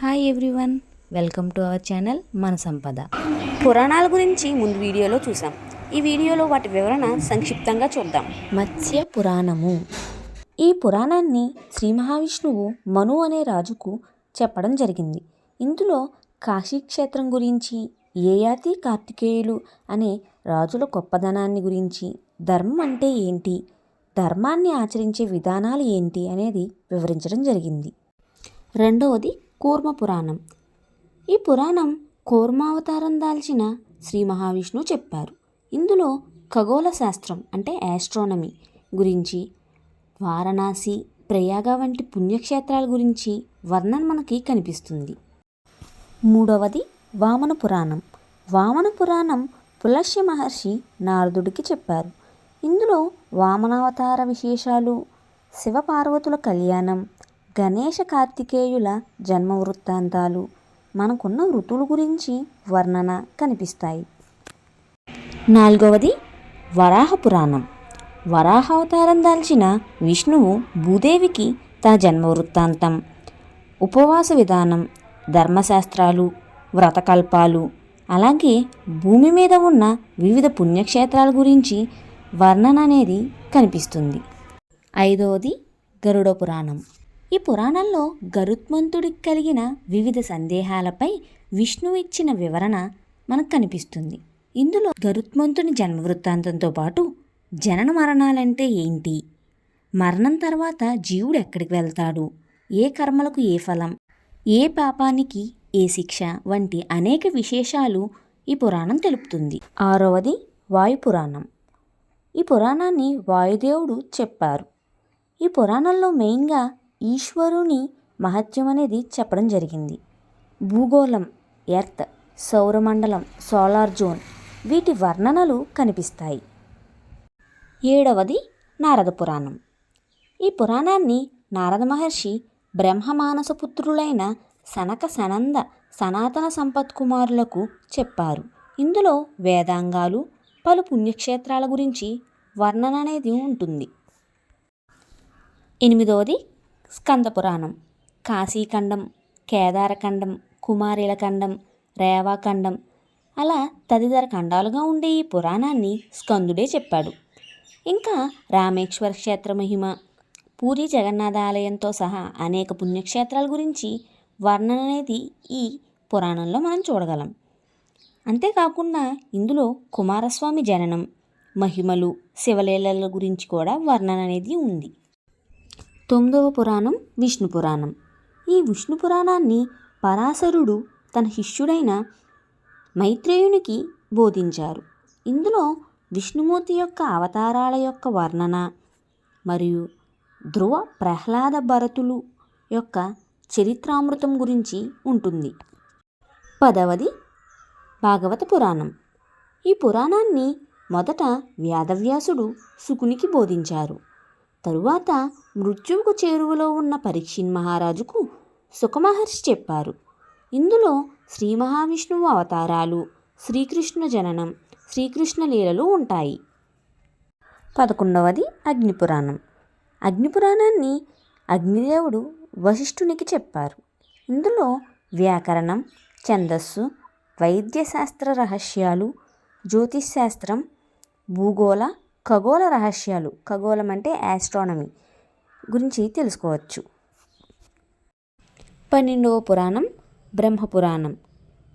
Hi everyone welcome to our channel మన సంపద పురాణాల గురించి ముందు వీడియోలో చూసాం. ఈ వీడియోలో వాటి వివరణ సంక్షిప్తంగా చూద్దాం. మత్స్య పురాణము. ఈ పురాణాన్ని శ్రీ మహావిష్ణువు మను అనే రాజుకు చెప్పడం జరిగింది. ఇందులో కాశీక్షేత్రం గురించి ఏయాతి కార్తికేయులు అనే రాజుల గొప్పదనాన్ని గురించి ధర్మం అంటే ఏంటి ధర్మాన్ని ఆచరించే విధానాలు ఏంటి అనేది వివరించడం జరిగింది. రెండవది కూర్మ పురాణం. ఈ పురాణం కూర్మావతారం దాల్చిన శ్రీ మహావిష్ణువు చెప్పారు. ఇందులో ఖగోళ శాస్త్రం అంటే ఆస్ట్రానమీ గురించి వారణాసి ప్రయాగ వంటి పుణ్యక్షేత్రాల గురించి వర్ణన మనకి కనిపిస్తుంది. మూడవది వామన పురాణం. వామన పురాణం పులస్య మహర్షి నారదుడికి చెప్పారు. ఇందులో వామనావతార విశేషాలు శివపార్వతుల కళ్యాణం గణేష కార్తికేయుల జన్మ వృత్తాంతాలు మనకున్న ఋతువుల గురించి వర్ణన కనిపిస్తాయి. నాలుగవది వరాహ పురాణం. వరాహ అవతారం దాల్చిన విష్ణువు భూదేవికి తన జన్మ వృత్తాంతం ఉపవాస విధానం ధర్మశాస్త్రాలు వ్రతకల్పాలు అలాగే భూమి మీద ఉన్న వివిధ పుణ్యక్షేత్రాల గురించి వర్ణన అనేది కనిపిస్తుంది. ఐదవది గరుడ పురాణం. ఈ పురాణంలో గరుత్మంతుడికి కలిగిన వివిధ సందేహాలపై విష్ణువు ఇచ్చిన వివరణ మనకు కనిపిస్తుంది. ఇందులో గరుత్మంతుని జన్మ వృత్తాంతంతో పాటు జనన మరణాలంటే ఏంటి? మరణం తర్వాత జీవుడు ఎక్కడికి వెళ్తాడు? ఏ కర్మలకు ఏ ఫలం? ఏ పాపానికి ఏ శిక్ష? వంటి అనేక విశేషాలు ఈ పురాణం తెలుపుతుంది. ఆరవది వాయు పురాణం. ఈ పురాణాన్ని వాయుదేవుడు చెప్పారు. ఈ పురాణంలో మెయిన్గా ఈశ్వరుని మహత్యం అనేది చెప్పడం జరిగింది. భూగోళం ఎర్త్ సౌరమండలం సోలార్ జోన్ వీటి వర్ణనలు కనిపిస్తాయి. ఏడవది నారద పురాణం. ఈ పురాణాన్ని నారద మహర్షి బ్రహ్మమానస పుత్రులైన సనక సనంద సనాతన సంపత్ కుమారులకు చెప్పారు. ఇందులో వేదాంగాలు పలు పుణ్యక్షేత్రాల గురించి వర్ణన అనేది ఉంటుంది. ఎనిమిదవది స్కంద పురాణం కాశీఖండం కేదారఖండం కుమారిలఖండం రేవాఖండం అలా తదితర ఖండాలుగా ఉండే ఈ పురాణాన్ని స్కందుడే చెప్పాడు. ఇంకా రామేశ్వర క్షేత్ర మహిమ పూరి జగన్నాథ ఆలయంతో సహా అనేక పుణ్యక్షేత్రాల గురించి వర్ణన అనేది ఈ పురాణంలో మనం చూడగలం. అంతేకాకుండా ఇందులో కుమారస్వామి జననం మహిమలు శివలీలల గురించి కూడా వర్ణన అనేది ఉంది. తొమ్మిదవ పురాణం విష్ణు పురాణం. ఈ విష్ణు పురాణాన్ని పరాశరుడు తన శిష్యుడైన మైత్రేయునికి బోధించారు. ఇందులో విష్ణుమూర్తి యొక్క అవతారాల యొక్క వర్ణన మరియు ధ్రువ ప్రహ్లాద భరతులు యొక్క చరిత్రామృతం గురించి ఉంటుంది. పదవది భాగవత పురాణం. ఈ పురాణాన్ని మొదట వ్యాధవ్యాసుడు శుకునికి బోధించారు. తరువాత మృత్యువుకు చేరువలో ఉన్న పరీక్షిన్ మహారాజుకు సుఖమహర్షి చెప్పారు. ఇందులో శ్రీ మహావిష్ణువు అవతారాలు శ్రీకృష్ణ జననం శ్రీకృష్ణ లీలలు ఉంటాయి. పదకొండవది అగ్నిపురాణం అగ్నిపురాణాన్ని అగ్నిదేవుడు వశిష్ఠునికి చెప్పారు. ఇందులో వ్యాకరణం ఛందస్సు వైద్యశాస్త్ర రహస్యాలు జ్యోతిష్శాస్త్రం భూగోళ ఖగోళ రహస్యాలు. ఖగోళం అంటే ఆస్ట్రానమీ గురించి తెలుసుకోవచ్చు. పన్నెండవ పురాణం. బ్రహ్మపురాణం.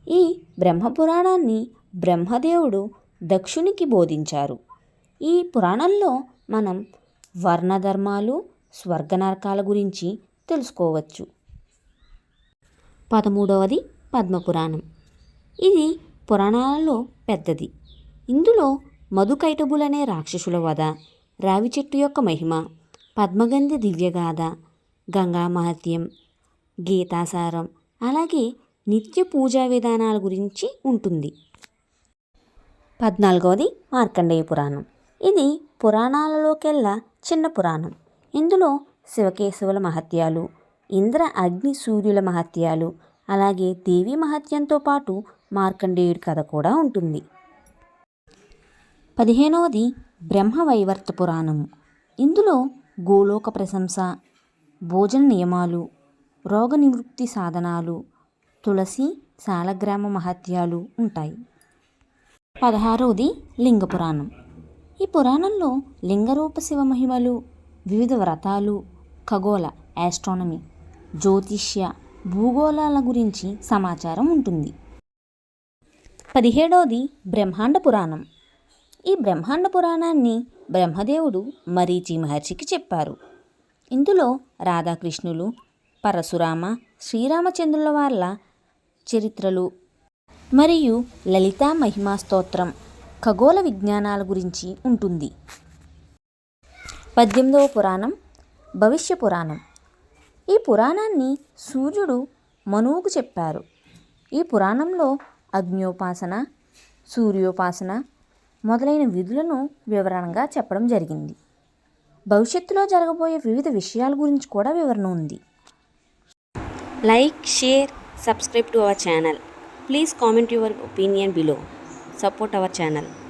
ఈ బ్రహ్మపురాణాన్ని బ్రహ్మదేవుడు దక్షునికి బోధించారు. ఈ పురాణంలో మనం వర్ణధర్మాలు స్వర్గనరకాల గురించి తెలుసుకోవచ్చు. పదమూడవది పద్మపురాణం. ఇది పురాణాలలో పెద్దది. ఇందులో మధుకైటబులనే రాక్షసుల వధ రావి చెట్టు యొక్క మహిమ పద్మగంధి దివ్యగాథ గంగా మహత్యం గీతాసారం అలాగే నిత్య పూజా విధానాల గురించి ఉంటుంది. పద్నాలుగవది మార్కండేయ పురాణం. ఇది పురాణాలలోకెల్లా చిన్న పురాణం. ఇందులో శివకేశవుల మహత్యాలు ఇంద్ర అగ్ని సూర్యుల మహత్యాలు అలాగే దేవి మహత్యంతో పాటు మార్కండేయుడి కథ కూడా ఉంటుంది. పదిహేనవది బ్రహ్మవైవర్త పురాణం ఇందులో గోలోక ప్రశంస భోజన నియమాలు రోగ నివృత్తి సాధనాలు తులసి శాలగ్రామ మహత్యాలు ఉంటాయి. పదహారవది లింగ పురాణం ఈ పురాణంలో లింగరూప శివ మహిమలు వివిధ వ్రతాలు ఖగోళ యాస్ట్రానమీ జ్యోతిష్య భూగోళాల గురించి సమాచారం ఉంటుంది. పదిహేడవది బ్రహ్మాండ పురాణం ఈ బ్రహ్మాండ పురాణాన్ని బ్రహ్మదేవుడు మరీచి మహర్షికి చెప్పారు. ఇందులో రాధాకృష్ణులు పరశురామ శ్రీరామచంద్రుల వాళ్ళ చరిత్రలు మరియు లలితా మహిమా స్తోత్రం ఖగోళ విజ్ఞానాల గురించి ఉంటుంది. పద్దెనిమిదవ పురాణం భవిష్య పురాణం. ఈ పురాణాన్ని సూర్యుడు మనువుకు చెప్పారు. ఈ పురాణంలో అగ్నోపాసన సూర్యోపాసన మొదలైన విధులను వివరణగా చెప్పడం జరిగింది. భవిష్యత్తులో జరగబోయే వివిధ విషయాల గురించి కూడా వివరణ ఉంది. Like share subscribe to our channel. Please comment your opinion below. Support our channel.